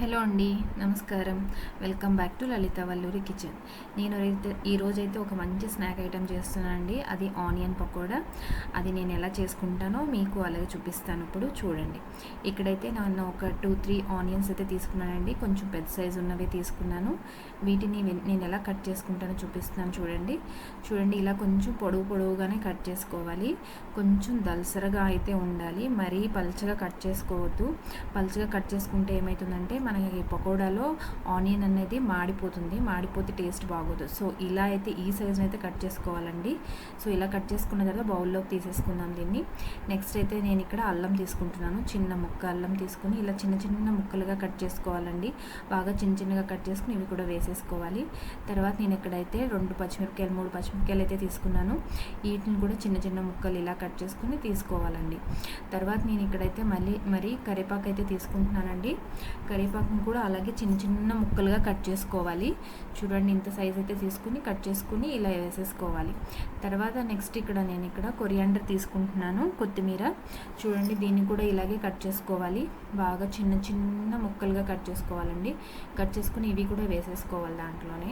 Hello అండి నమస్కారం. Welcome back to Lalitha Valluri kitchen. నేను అయితే ఈరోజైతే ఒక మంచి స్నాక్ ఐటెం చేస్తున్నానండి. అది ఆనియన్ పకోడా. అది నేను ఎలా చేసుకుంటానో మీకు అలాగే చూపిస్తాను ఇప్పుడు చూడండి. ఇక్కడైతే నేను ఒక టూ త్రీ ఆనియన్స్ అయితే తీసుకున్నానండి. కొంచెం పెద్ద సైజు ఉన్నవి తీసుకున్నాను. వీటిని నేను ఎలా కట్ చేసుకుంటానో చూపిస్తున్నాను చూడండి. చూడండి ఇలా కొంచెం పొడవు పొడవుగానే కట్ చేసుకోవాలి. కొంచెం దల్సరగా అయితే ఉండాలి. మరీ పలచగా కట్ చేసుకోవద్దు. పలచగా కట్ చేసుకుంటే ఏమవుతుందంటే మనకి పకోడాలో ఆనియన్ అనేది మాడిపోతుంది. మాడిపోతే టేస్ట్ బాగోదు. సో ఇలా అయితే ఈ సైజుని అయితే కట్ చేసుకోవాలండి. సో ఇలా కట్ చేసుకున్న తర్వాత బౌల్లోకి తీసేసుకుందాం దీన్ని. నెక్స్ట్ అయితే నేను ఇక్కడ అల్లం తీసుకుంటున్నాను. చిన్న ముక్క అల్లం తీసుకుని ఇలా చిన్న చిన్న ముక్కలుగా కట్ చేసుకోవాలండి. బాగా చిన్న చిన్నగా కట్ చేసుకుని ఇవి కూడా వేసేసుకోవాలి. తర్వాత నేను ఇక్కడైతే రెండు పచ్చిమిరపకాయలు మూడు పచ్చిమిరపకాయలు అయితే తీసుకున్నాను. వీటిని కూడా చిన్న చిన్న ముక్కలు ఇలా కట్ చేసుకుని తీసుకోవాలండి. తర్వాత నేను ఇక్కడైతే మళ్ళీ మరి కరివేపాకు అయితే తీసుకుంటున్నానండి. కరివేపాకు కరివేపాకును కూడా అలాగే చిన్న చిన్న ముక్కలుగా కట్ చేసుకోవాలి. చూడండి ఇంత సైజ్ అయితే తీసుకుని కట్ చేసుకుని ఇలా వేసేసుకోవాలి. తర్వాత నెక్స్ట్ ఇక్కడ నేను ఇక్కడ కొరియాండర్ తీసుకుంటున్నాను కొత్తిమీర. చూడండి దీన్ని కూడా ఇలాగే కట్ చేసుకోవాలి. బాగా చిన్న చిన్న ముక్కలుగా కట్ చేసుకోవాలండి. కట్ చేసుకుని ఇవి కూడా వేసేసుకోవాలి దాంట్లోనే.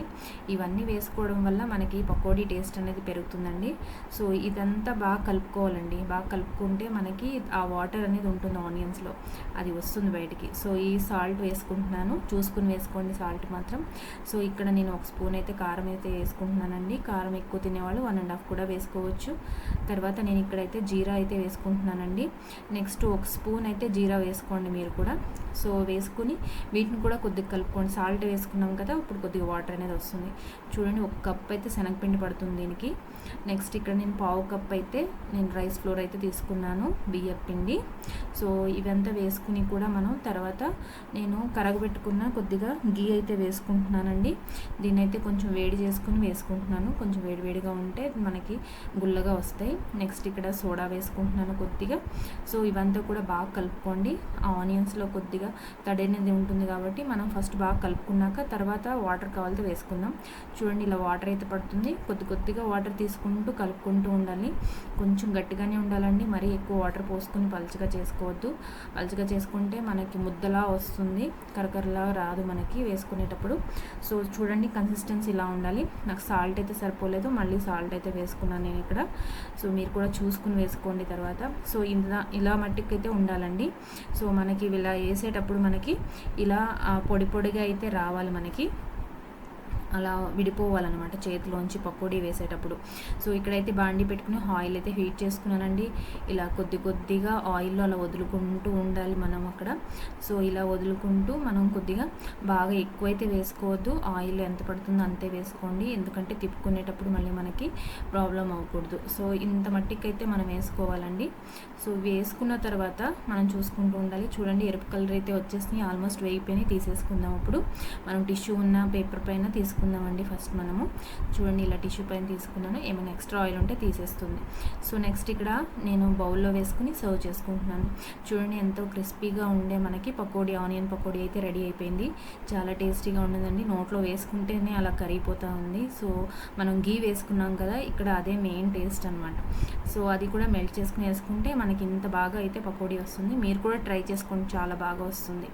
ఇవన్నీ వేసుకోవడం వల్ల మనకి పకోడీ టేస్ట్ అనేది పెరుగుతుందండి. సో ఇదంతా బాగా కలుపుకోవాలండి. బాగా కలుపుకుంటే మనకి ఆ వాటర్ అనేది ఉంటుంది ఆనియన్స్లో. అది వస్తుంది బయటికి. సో ఈ సాల్ట్ వేసి వేసుకుంటున్నాను. చూసుకుని వేసుకోండి సాల్ట్ మాత్రం. సో ఇక్కడ నేను ఒక స్పూన్ అయితే కారం అయితే వేసుకుంటున్నానండి. కారం ఎక్కువ తినేవాళ్ళు వన్ అండ్ హాఫ్ కూడా వేసుకోవచ్చు. తర్వాత నేను ఇక్కడైతే జీరా అయితే వేసుకుంటున్నానండి. నెక్స్ట్ ఒక స్పూన్ అయితే జీరా వేసుకోండి మీరు కూడా. సో వేసుకుని వీటిని కూడా కొద్దిగా కలుపుకోండి. సాల్ట్ వేసుకున్నాం కదా ఇప్పుడు కొద్దిగా వాటర్ అనేది వస్తుంది. చూడండి ఒక కప్ అయితే శనగపిండి పడుతుంది దీనికి. నెక్స్ట్ ఇక్కడ నేను పావు కప్ అయితే నేను రైస్ ఫ్లోర్ అయితే తీసుకున్నాను బియ్యం పిండి సో ఇవంతా వేసుకుని కూడా మనం తర్వాత నేను కరగబెట్టుకున్న కొద్దిగా గీ అయితే వేసుకుంటున్నానండి. దీన్ని అయితే కొంచెం వేడి చేసుకుని వేసుకుంటున్నాను. కొంచెం వేడివేడిగా ఉంటే మనకి గుల్లగా వస్తాయి. నెక్స్ట్ ఇక్కడ సోడా వేసుకుంటున్నాను కొద్దిగా. సో ఇవంతా కూడా బాగా కలుపుకోండి. ఆ ఆనియన్స్లో కొద్దిగా తడి ఉంటుంది కాబట్టి మనం ఫస్ట్ బాగా కలుపుకున్నాక తర్వాత వాటర్ కావాలితే వేసుకుందాం. చూడండి ఇలా వాటర్ అయితే పడుతుంది. కొద్ది కొద్దిగా వాటర్ తీసుకుంటూ కలుపుకుంటూ ఉండాలి. కొంచెం గట్టిగానే ఉండాలండి. మరీ ఎక్కువ వాటర్ పోసుకుని పలుచగా చేసుకోవద్దు. పలుచగా చేసుకుంటే మనకి ముద్దలా వస్తుంది. కరకరలా రాదు మనకి వేసుకునేటప్పుడు. సో చూడండి కన్సిస్టెన్సీ ఇలా ఉండాలి. నాకు సాల్ట్ అయితే సరిపోలేదు మళ్ళీ సాల్ట్ అయితే వేసుకున్నాను నేను ఇక్కడ. సో మీరు కూడా చూసుకుని వేసుకోండి తర్వాత. సో ఇలా ఇలా మట్టికి అయితే ఉండాలండి. సో మనకి ఇలా వేసేటప్పుడు మనకి ఇలా పొడి పొడిగా అయితే రావాలి మనకి. అలా విడిపోవాలన్నమాట చేతిలోంచి పకోడీ వేసేటప్పుడు. సో ఇక్కడైతే బాండి పెట్టుకుని ఆయిల్ అయితే హీట్ చేసుకున్నానండి. ఇలా కొద్ది కొద్దిగా ఆయిల్లో అలా వదులుకుంటూ ఉండాలి మనం అక్కడ. సో ఇలా వదులుకుంటూ మనం కొద్దిగా బాగా ఎక్కువైతే వేసుకోవద్దు. ఆయిల్ ఎంత పడుతుందో అంతే వేసుకోండి. ఎందుకంటే తిప్పుకునేటప్పుడు మళ్ళీ మనకి ప్రాబ్లం అవ్వకూడదు. సో ఇంత మట్టికైతే మనం వేసుకోవాలండి. సో వేసుకున్న తర్వాత మనం చూసుకుంటూ ఉండాలి. చూడండి ఎరుపు కలర్ అయితే వచ్చేసి ఆల్మోస్ట్ వేయిపోయి తీసేసుకుందాం అప్పుడు మనం టిష్యూ ఉన్న పేపర్ పైన తీసుకుందాం తీసుకుందామండి ఫస్ట్ మనము. చూడండి ఇలా టిష్యూ పైన తీసుకున్నాను. ఏమైనా ఎక్స్ట్రా ఆయిల్ ఉంటే తీసేస్తుంది. సో నెక్స్ట్ ఇక్కడ నేను బౌల్లో వేసుకుని సర్వ్ చేసుకుంటున్నాను. చూడండి ఎంతో క్రిస్పీగా ఉండే మనకి పకోడీ ఆనియన్ పకోడీ అయితే రెడీ అయిపోయింది. చాలా టేస్టీగా ఉండదండి నోట్లో వేసుకుంటేనే అలా కరిగిపోతూ ఉంది. సో మనం గీ వేసుకున్నాం కదా ఇక్కడ అదే మెయిన్ టేస్ట్ అనమాట సో అది కూడా మెల్ట్ చేసుకుని వేసుకుంటే మనకి ఇంత బాగా అయితే పకోడీ వస్తుంది. మీరు కూడా ట్రై చేసుకోండి. చాలా బాగా వస్తుంది.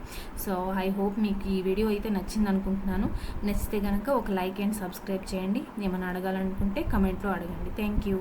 సో ఐ హోప్ మీకు ఈ వీడియో అయితే నచ్చింది అనుకుంటున్నాను నచ్చితే కనుక ఒక లైక్ అండ్ సబ్స్క్రైబ్ చేయండి. ఏమైనా అడగాలనుకుంటే కమెంట్లో అడగండి. Thank you